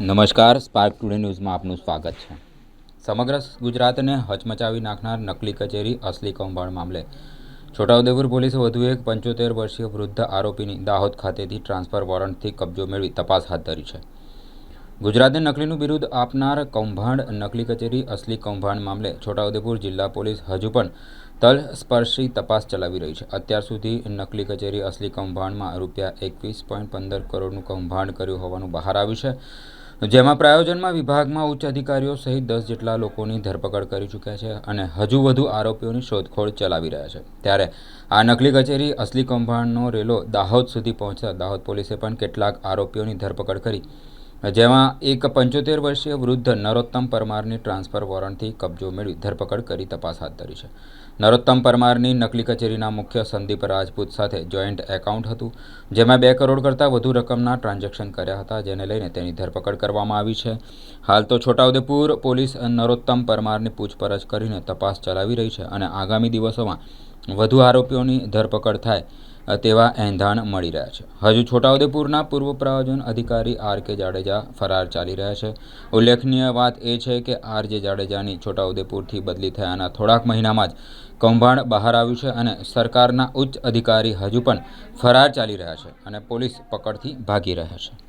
નમસ્કાર spark today ન્યૂઝમાં આપનું સ્વાગત છે. સમગ્ર ગુજરાતને હચમચાવી નાખનાર નકલી કચેરી અસલી કૌભાંડ મામલે. છોટાઉદેપુર પોલીસે વધુ એક પંચોતેર વર્ષીય વૃદ્ધ આરોપીની દાહોદ ખાતેથી ટ્રાન્સફર વોરંટથી કબજો મેળવી તપાસ હાથ ધરી છે. ગુજરાતને નકલીનું બિરુદ આપનાર કૌભાંડ, નકલી કચેરી, અસલી કૌભાંડ મામલે છોટાઉદેપુર જિલ્લા પોલીસ હજુ પણ તલસ્પર્શી તપાસ ચલાવી રહી છે. અત્યાર સુધી નકલી કચેરી, અસલી કૌભાંડમાં રૂપિયા એકવીસ પોઈન્ટ પંદર કરોડનું કૌભાંડ કર્યું હોવાનું બહાર આવ્યું છે. જેમાં પ્રાયોજનમાં વિભાગમાં ઉચ્ચ અધિકારીઓ સહિત દસ જેટલા લોકોની ધરપકડ કરી ચૂક્યા છે અને હજુ વધુ આરોપીઓની શોધખોળ ચલાવી રહ્યા છે. ત્યારે આ નકલી કચેરી અસલી કૌભાંડનો રેલો દાહોદ સુધી પહોંચતા દાહોદ પોલીસે પણ કેટલાક આરોપીઓની ધરપકડ કરી જેમાં એક પંચોતેર વર્ષીય વૃદ્ધ નરોત્તમ પરમારની ટ્રાન્સફર વોરંટથી કબજો મેળવી ધરપકડ કરી તપાસ હાથ ધરી છે. નરોત્તમ પરમારની નકલી કચેરીના મુખ્ય સંદીપ રાજપૂત સાથે જોઈન્ટ એકાઉન્ટ હતું, જેમાં બે કરોડ કરતાં વધુ રકમના ટ્રાન્ઝેક્શન કર્યા હતા, જેને લઈને તેની ધરપકડ કરવામાં આવી છે. હાલ તો છોટાઉદેપુર પોલીસ નરોત્તમ પરમારની પૂછપરછ કરીને તપાસ ચલાવી રહી છે અને આગામી દિવસોમાં વધુ આરોપીઓની ધરપકડ થાય તેવા એંધાણ મળી રહ્યા છે. હજુ છોટાઉદેપુરના પૂર્વ પ્રયોજન અધિકારી આર કે જાડેજા ફરાર ચાલી રહ્યા છે. ઉલ્લેખનીય વાત એ છે કે આર જે જાડેજાની છોટાઉદેપુરથી બદલી થયાના થોડાક મહિનામાં જ કૌભાંડ બહાર આવ્યું છે અને સરકારના ઉચ્ચ અધિકારી હજુ પણ ફરાર ચાલી રહ્યા છે અને પોલીસ પકડથી ભાગી રહ્યા છે.